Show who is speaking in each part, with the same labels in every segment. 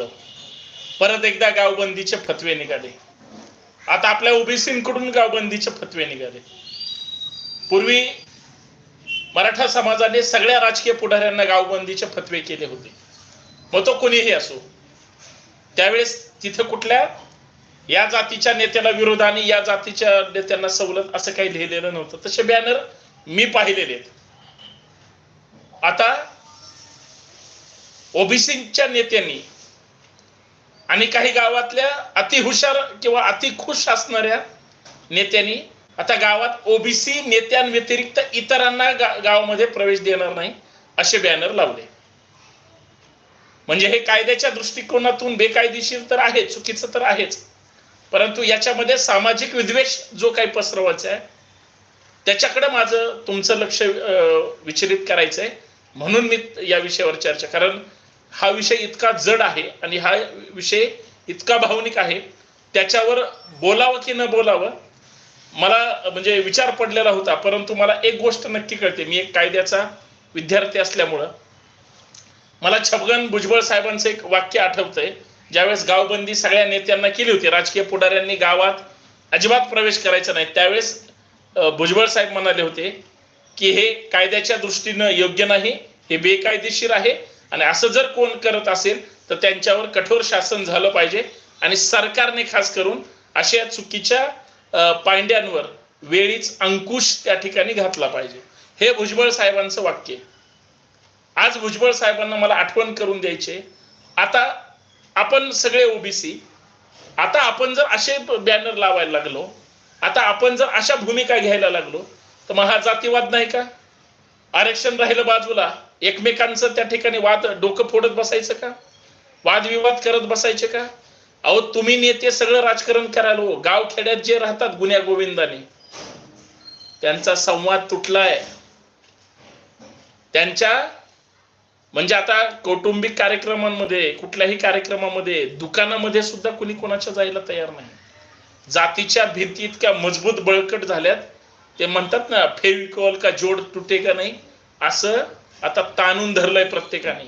Speaker 1: जाऊ. परत एकदा गावबंदीचे फतवे निघाले. आता आपल्या ओबीसींकडून गावबंदीचे फतवे निघाले. पूर्वी मराठा समाजाने सगळ्या राजकीय पुढाऱ्यांना गावबंदीचे फतवे केले होते. मग तो कोणीही असो. त्यावेळेस तिथे कुठल्या या जातीच्या नेत्याला विरोध आणि या जातीच्या नेत्यांना सवलत असं काही लिहिलेलं नव्हतं. तसे बॅनर मी पाहिलेले आहेत. आता ओबीसीच्या नेत्यांनी आणि काही गावातल्या अतिहुशार किंवा अति खुश असणाऱ्या नेत्यांनी आता गावात ओबीसी नेत्यांव्यतिरिक्त इतरांना गा गावामध्ये प्रवेश देणार नाही असे बॅनर लावले. म्हणजे हे कायद्याच्या दृष्टिकोनातून बेकायदेशीर तर आहे चुकीचं तर आहेच. परंतु याच्यामध्ये सामाजिक विद्वेष जो काही पसरवायचा आहे त्याच्याकडे माझं तुमचं लक्ष विचलित करायचंय. म्हणून मी या विषयावर चर्चा कारण हा विषय इतका जड आहे आणि हा विषय इतका भावनिक आहे त्याच्यावर बोलावं की न बोलावं मला म्हणजे विचार पडलेला होता परंतु मला एक गोष्ट नक्की कळते मी एक कायद्याचा विद्यार्थी असल्यामुळं. मला छबगन भुजबळ साहेबांचं एक वाक्य आठवतंय ज्यावेळेस गावबंदी सगळ्या नेत्यांना केली होती राजकीय पुढाऱ्यांनी गावात अजिबात प्रवेश करायचा नाही त्यावेळेस भुजबळ साहेब म्हणाले होते की हे कायद्याच्या दृष्टीनं योग्य नाही हे बेकायदेशीर आहे आणि असं जर कोण करत असेल तर त्यांच्यावर कठोर शासन झालं पाहिजे. आणि सरकारने खास करून अशा चुकीच्या पांड्यांवर वेळीच अंकुश त्या ठिकाणी घातला पाहिजे. हे भुजबळ साहेबांचं वाक्य आज भुजबळ साहेबांना मला आठवण करून द्यायचे आता आपण सगळे ओबीसी आता आपण जर असे बॅनर लावायला लागलो आता आपण जर अशा भूमिका घ्यायला लागलो तर मग हा जातीवाद नाही का? आरक्षण राहिलं बाजूला. एकमेकांचं त्या ठिकाणी वाद डोकं फोडत बसायचं का? वादविवाद करत बसायचे का? अहो तुम्ही नेते सगळं राजकारण करायला. हो गाव खेड्यात जे राहतात गुन्ह्या गोविंदाने त्यांचा संवाद तुटलाय. त्यांच्या म्हणजे आता कौटुंबिक कार्यक्रमांमध्ये कुठल्याही कार्यक्रमामध्ये दुकानामध्ये सुद्धा कुणी कोणाच्या जायला तयार नाही. जातीच्या भीती इतक्या मजबूत बळकट झाल्यात. ते म्हणतात ना फेविकॉल का जोड तुटे का नाही? असं आता ताणून धरलंय प्रत्येकाने.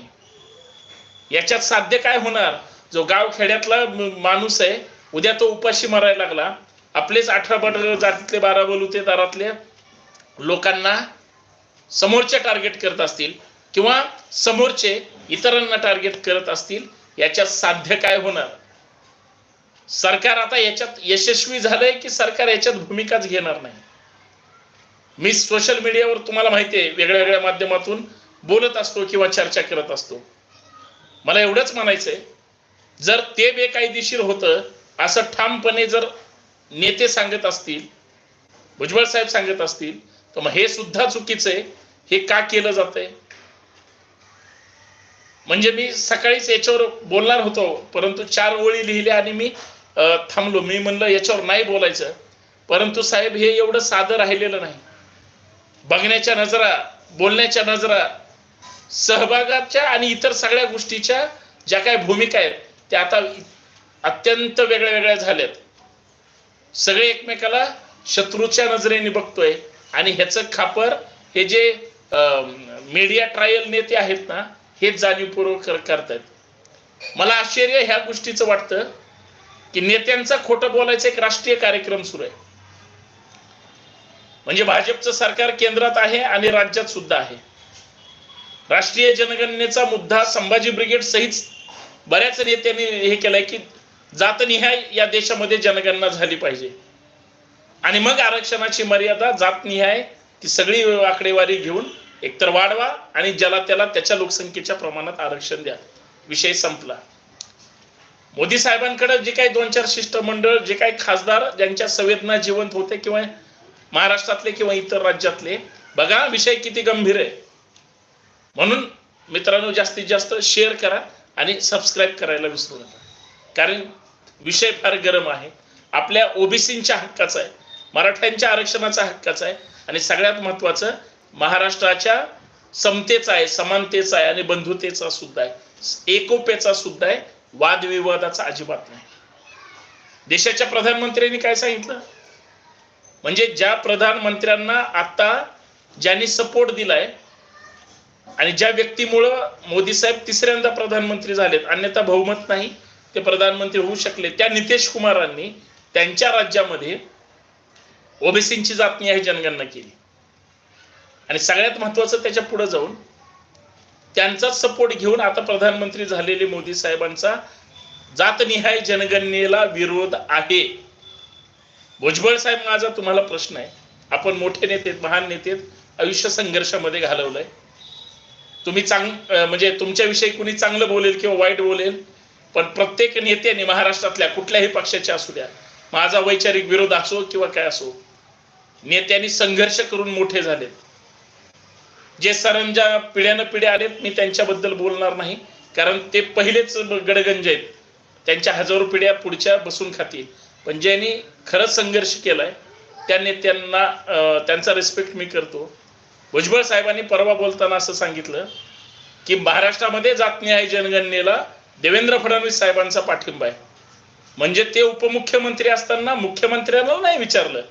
Speaker 1: याच्यात साध्य काय होणार? जो गाव खेड्यातला माणूस आहे उद्या तो उपाशी मारायला लागला. आपलेच अठरा बट जातीतले बारा बलुते दारातले लोकांना समोरचे टार्गेट करत असतील किंवा समोरचे इतरांना टार्गेट करत असतील याच्यात साध्य काय होणार? सरकार आता याच्यात यशस्वी झालंय की सरकार याच्यात भूमिकाच घेणार नाही? मी सोशल मीडियावर तुम्हाला माहिती आहे वेगळ्या वेगळ्या माध्यमातून बोलत असतो किंवा चर्चा करत असतो. मला एवढंच म्हणायचंय जर ते बेकायदेशीर होतं असं ठामपणे जर नेते सांगत असतील भुजबळ साहेब सांगत असतील तर मग हे सुद्धा चुकीचं आहे हे का केलं जातंय? म्हणजे मी सकाळीच याच्यावर बोलणार होतो परंतु चार ओळी लिहिल्या आणि मी थांबलो. मी म्हणलं याच्यावर नाही बोलायचं. परंतु साहेब हे एवढं साधं राहिलेलं नाही. बघण्याच्या नजरा बोलण्याच्या नजरा सहभागाच्या आणि इतर सगळ्या गोष्टीच्या ज्या काही भूमिका आहेत त्या आता अत्यंत वेगळ्या वेगळ्या झाल्यात. सगळे एकमेकाला शत्रूच्या नजरेने बघतोय आणि ह्याचं खापर हे जे मीडिया ट्रायल नेते आहेत ना हे जाणीवपूर्वक करतायत. मला आश्चर्य ह्या गोष्टीचं वाटतं की नेत्यांचा खोटं बोलायचा एक राष्ट्रीय कार्यक्रम सुरू आहे. म्हणजे भाजपचं सरकार केंद्रात आहे आणि राज्यात सुद्धा आहे. राष्ट्रीय जनगणनेचा मुद्दा संभाजी ब्रिगेड सहित बऱ्याच नेत्यांनी हे केलंय की जातनिहाय या देशामध्ये जनगणना झाली पाहिजे. आणि मग आरक्षणाची मर्यादा जातनिहाय ती सगळी आकडेवारी घेऊन एकतर वाढवा आणि ज्याला त्याला त्याच्या लोकसंख्येच्या प्रमाणात आरक्षण द्या. विषय संपला. मोदी साहेबांकडे जे काही दोन चार शिष्टमंडळ जे काही खासदार ज्यांच्या संवेदना जिवंत होते किंवा महाराष्ट्रातले किंवा इतर राज्यातले बघा विषय किती गंभीर आहे. म्हणून मित्रांनो जास्तीत जास्त शेअर करा आणि सबस्क्राईब करायला विसरू नका. कारण विषय फार गरम आहे. आपल्या ओबीसींच्या हक्काचा आहे. मराठ्यांच्या आरक्षणाचा हक्काचा आहे. आणि सगळ्यात महत्वाचं महाराष्ट्राच्या समतेचा आहे समानतेचा आहे आणि बंधुतेचा सुद्धा आहे. एकोप्याचा सुद्धा आहे. वादविवादाचा अजिबात नाही. देशाच्या प्रधानमंत्र्यांनी काय सांगितलं? म्हणजे ज्या प्रधानमंत्र्यांना आता ज्यांनी सपोर्ट दिलाय आणि ज्या व्यक्तीमुळं मोदी साहेब तिसऱ्यांदा प्रधानमंत्री झालेत अन्यथा बहुमत नाही ते प्रधानमंत्री होऊ शकले. त्या नितेश कुमारांनी त्यांच्या राज्यामध्ये ओबीसींची आहे जनगणना केली. आणि सगळ्यात महत्वाचं त्याच्या पुढे जाऊन त्यांचाच सपोर्ट घेऊन आता प्रधानमंत्री झालेले मोदी साहेबांचा जातनिहाय जनगणनेला विरोध आहे. भुजबळ साहेब माझा तुम्हाला प्रश्न आहे. आपण मोठे नेते महान नेते आयुष्य संघर्षामध्ये घालवलंय. तुम्ही चांग म्हणजे तुमच्याविषयी कुणी चांगलं बोलेल किंवा वाईट बोलेल पण प्रत्येक नेत्याने महाराष्ट्रातल्या कुठल्याही पक्षाचे असू द्या माझा वैचारिक विरोध असो किंवा काय असो नेत्यांनी संघर्ष करून मोठे झालेत जे सरंजा पिढ्यानं पिढ्या आलेत मी त्यांच्याबद्दल बोलणार नाही कारण ते पहिलेच गडगंज आहेत. त्यांच्या हजारो पिढ्या पुढच्या बसून खातील. पण ज्यांनी खरंच संघर्ष केलाय त्या नेत्यांना त्यांचा रिस्पेक्ट मी करतो. भुजबळ साहेबांनी परवा बोलताना असं सांगितलं की महाराष्ट्रामध्ये जातनिहाय जनगणनेला देवेंद्र फडणवीस साहेबांचा पाठिंबा आहे. म्हणजे ते उपमुख्यमंत्री असताना मुख्यमंत्र्यांना नाही विचारलं.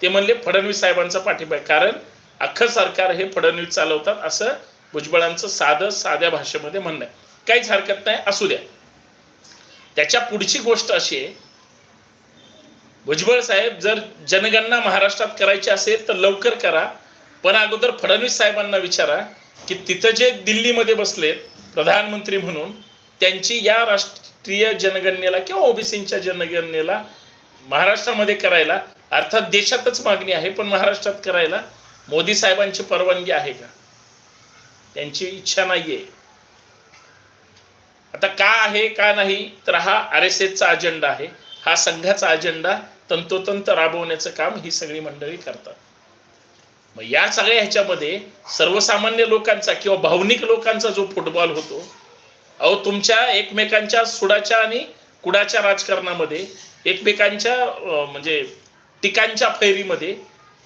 Speaker 1: ते म्हणले फडणवीस साहेबांचा पाठिंबा आहे. कारण अख्खं सरकार हे फडणवीस चालवतात असं भुजबळांचं साधं साध्या भाषेमध्ये म्हणणं आहे. काहीच हरकत नाही असू द्या. त्याच्या पुढची गोष्ट अशी आहे भुजबळ साहेब जर जनगणना महाराष्ट्रात करायची असेल तर लवकर करा. पण अगोदर फडणवीस साहेबांना विचारा की तिथं जे दिल्लीमध्ये बसलेत प्रधानमंत्री म्हणून त्यांची या राष्ट्रीय जनगणनेला किंवा ओबीसीच्या जनगणनेला महाराष्ट्रामध्ये करायला अर्थात देशातच मागणी आहे पण महाराष्ट्रात करायला मोदी साहेबांची परवानगी आहे का? त्यांची इच्छा नाहीये. आता का आहे का नाही तर हा आर एस एसचा अजेंडा आहे. हा संघाचा अजेंडा तंतोतंत राबवण्याचं काम ही सगळी मंडळी करतात. मग या सगळ्या ह्याच्यामध्ये सर्वसामान्य लोकांचा किंवा भावनिक लोकांचा जो फुटबॉल होतो अहो तुमच्या एकमेकांच्या सुडाच्या आणि कुडाच्या राजकारणामध्ये एकमेकांच्या म्हणजे टिकांच्या फैरीमध्ये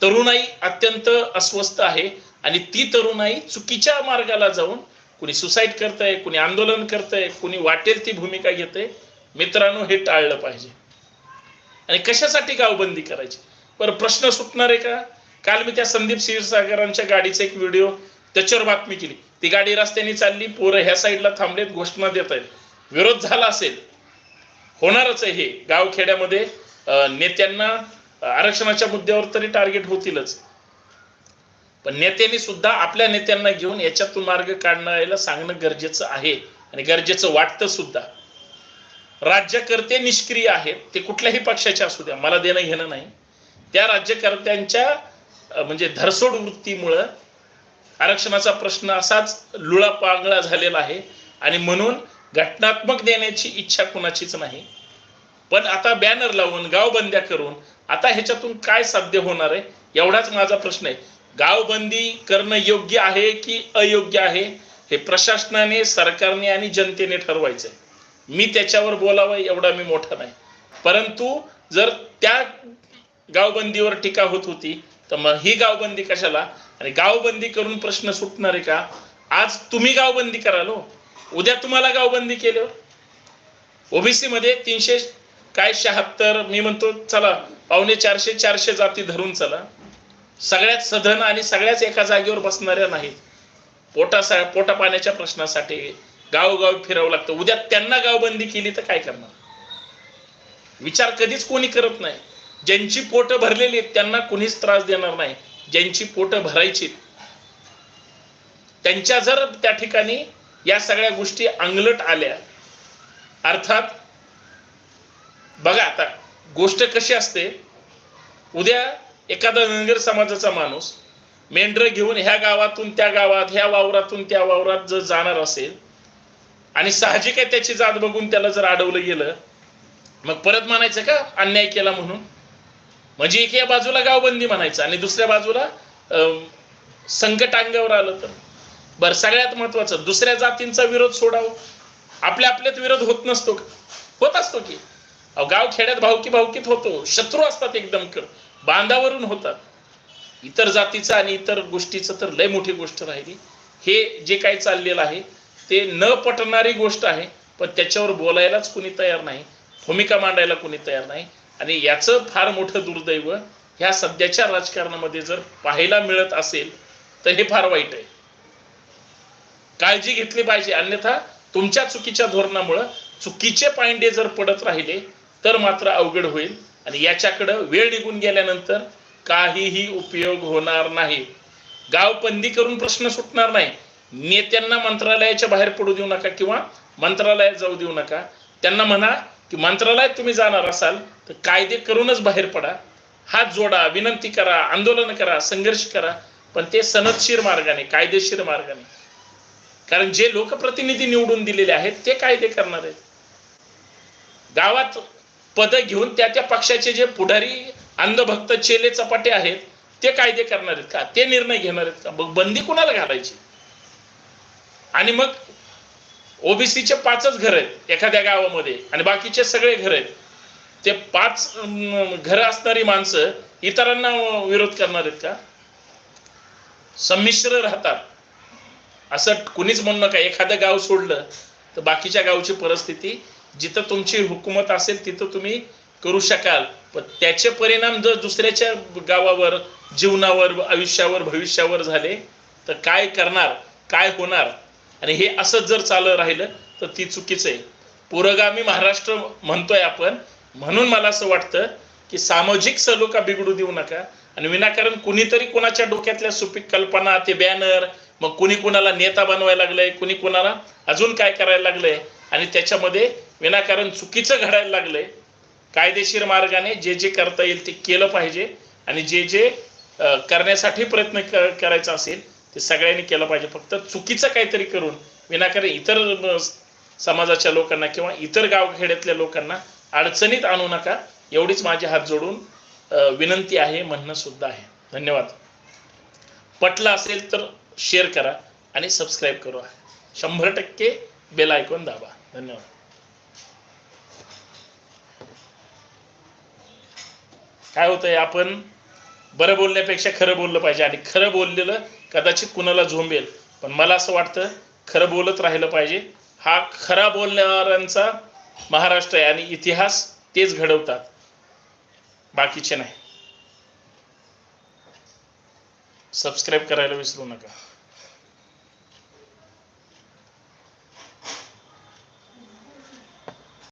Speaker 1: तरुणाई अत्यंत अस्वस्थ आहे आणि ती तरुणाई चुकीच्या मार्गाला जाऊन कुणी सुसाईड करतंय कुणी आंदोलन करतंय कुणी वाटेल ती भूमिका घेतंय मित्रांनो हे टाळलं पाहिजे. आणि कशासाठी गावबंदी करायची? बरं प्रश्न सुटणार आहे का? काल मी त्या संदीप क्षीरसागरांच्या गाडीचा एक व्हिडिओ त्याच्यावर बातमी केली. ती गाडी रस्त्याने चालली पोरं ह्या साईडला थांबलेत घोषणा देत आहेत. विरोध झाला असेल होणारच आहे हे. गावखेड्यामध्ये नेत्यांना आरक्षणाच्या मुद्द्यावर तरी टार्गेट होतीलच. पण नेत्यांनी सुद्धा आपल्या नेत्यांना घेऊन याच्यातून मार्ग काढण्याला सांगणं गरजेचं आहे आणि गरजेचं वाटतं सुद्धा. राज्यकर्ते निष्क्रिय आहेत ते कुठल्याही पक्षाचे असू द्या मला देणं घेणं नाही. त्या राज्यकर्त्यांच्या म्हणजे धरसोड वृत्तीमुळं आरक्षणाचा प्रश्न असाच लुळा पांगळा झालेला आहे. आणि म्हणून घटनात्मक देण्याची इच्छा कुणाचीच नाही. पण आता बॅनर लावून गावबंद्या करून आता ह्याच्यातून काय साध्य होणार आहे? एवढाच माझा प्रश्न आहे. गावबंदी करणं योग्य आहे की अयोग्य आहे? हे प्रशासनाने सरकारने आणि जनतेने ठरवायचंय. मी त्याच्यावर बोलावं एवढा मी मोठा नाही. परंतु जर त्या गावबंदीवर टीका होत होती तर मग ही गावबंदी कशाला? आणि गावबंदी करून प्रश्न सुटणार आहे का? आज तुम्ही गावबंदी कराल हो. उद्या तुम्हाला गावबंदी केल्यावर हो. ओबीसी मध्ये तीनशे काय शहात्तर मी म्हणतो चला पावणे चारशे चारशे जाती धरून चला. सगळ्यात सधन आणि सगळ्याच एका जागेवर बसणाऱ्या नाहीत. पोटा पोटा पाण्याच्या प्रश्नासाठी गावोगाव फिरावं लागतं. उद्या त्यांना गावबंदी केली तर काय करणार? विचार कधीच कोणी करत नाही. ज्यांची पोटं भरलेली आहेत त्यांना कुणीच त्रास देणार नाही. ज्यांची पोटं भरायची त्यांच्या जर त्या ठिकाणी या सगळ्या गोष्टी अंगलट आल्या अर्थात बघा आता गोष्ट कशी असते उद्या एखादा धनगर समाजाचा माणूस मेंढर घेऊन ह्या गावातून त्या गावात ह्या वावरातून त्या वावरात जर जाणार असेल आणि साहजिक आहे त्याची जात बघून त्याला जर अडवलं गेलं मग परत म्हणायचं का अन्याय केला म्हणून? म्हणजे एका बाजूला गावबंदी म्हणायचं आणि दुसऱ्या बाजूला संकट अंगावर आलं तर. बरं सगळ्यात महत्वाचं दुसऱ्या जातींचा विरोध सोडावं. आपल्या आपल्यात विरोध होत नसतो का? होत असतो की. अहो, गाव खेड्यात भावकी भावकीत होतो. शत्रू असतात एकदम कर बांधावरून होतात. इतर जातीचं आणि इतर गोष्टीचं तर लय मोठी गोष्ट राहिली. हे जे काय चाललेलं आहे ते न पटणारी गोष्ट आहे पण त्याच्यावर बोलायलाच कुणी तयार नाही. भूमिका मांडायला कुणी तयार नाही. आणि याचं फार मोठं दुर्दैव ह्या सध्याच्या राजकारणामध्ये जर पाहायला मिळत असेल तर हे फार वाईट आहे. काळजी घेतली पाहिजे अन्यथा तुमच्या चुकीच्या धोरणामुळं चुकीचे पायंडे जर पडत राहिले तर मात्र अवघड होईल. आणि याच्याकडं वेळ निघून गेल्यानंतर काहीही उपयोग होणार नाही. गावबंदी करून प्रश्न सुटणार नाही. नेत्यांना मंत्रालयाच्या बाहेर पडू देऊ नका किंवा मंत्रालयात जाऊ देऊ नका. त्यांना म्हणा की मंत्रालयात तुम्ही जाणार असाल तर कायदे करूनच बाहेर पडा. हात जोडा विनंती करा आंदोलन करा संघर्ष करा पण ते सनदशीर मार्गाने कायदेशीर मार्गाने. कारण जे लोकप्रतिनिधी निवडून दिलेले आहेत ते कायदे करणार आहेत. गावात पद घेऊन त्या त्या पक्षाचे जे पुढारी अंधभक्त चेले चपाटे आहेत ते कायदे करणार आहेत का? ते निर्णय घेणार आहेत का? बंदी कुणाला घालायची? आणि मग ओबीसीचे पाचच घर आहेत एखाद्या गावामध्ये. आणि बाकीचे सगळे घर आहेत. ते पाच घर असणारी माणसं इतरांना विरोध करणार आहेत का? संमिश्र राहतात. असं कुणीच म्हणू नका एखादं गाव सोडलं तर बाकीच्या गावची परिस्थिती जिथं तुमची हुकूमत असेल तिथं तुम्ही करू शकाल. पण त्याचे परिणाम जर दुसऱ्याच्या गावावर जीवनावर आयुष्यावर भविष्यावर झाले तर काय करणार काय होणार? आणि हे असंच जर चालत राहिलं तर ती चुकीचं आहे. पुरोगामी महाराष्ट्र म्हणतोय आपण म्हणून मला असं वाटतं की सामाजिक सलोखा बिघडू देऊ नका. आणि विनाकारण कुणीतरी कुणाच्या डोक्यातल्या सुपीक कल्पना ते बॅनर मग कुणी कुणाला नेता बनवायला लागलंय कुणी कुणाला अजून काय करायला लागलंय आणि त्याच्यामध्ये विनाकारण चुकीचं घडायला लागलंय. कायदेशीर मार्गाने जे जे करता येईल ते केलं पाहिजे. आणि जे जे करण्यासाठी प्रयत्न करायचा असेल ते सगळ्यांनी केलं पाहिजे. फक्त चुकीचं काहीतरी करून विनाकारण इतर समाजाच्या लोकांना किंवा इतर गावखेड्यातल्या लोकांना अडचणीत आणू नका. एवढीच माझे हात जोडून विनंती आहे म्हणणं सुद्धा आहे. धन्यवाद. पटलं असेल तर शेअर करा आणि सबस्क्राईब करा. शंभर टक्के बेल आयकॉन दाबा. धन्यवाद. काय होतंय आपण बरं बोलण्यापेक्षा खरं बोललं पाहिजे. आणि खरं बोललेलं कदाचित कुणाला झोंबेल. पण मला असं वाटतं खरं बोलत राहिलं पाहिजे. हा खरा बोलणाऱ्यांचा महाराष्ट्र आहे आणि इतिहास तेच घडवतात. बाकीचे नाही. सबस्क्राईब करायला विसरू नका.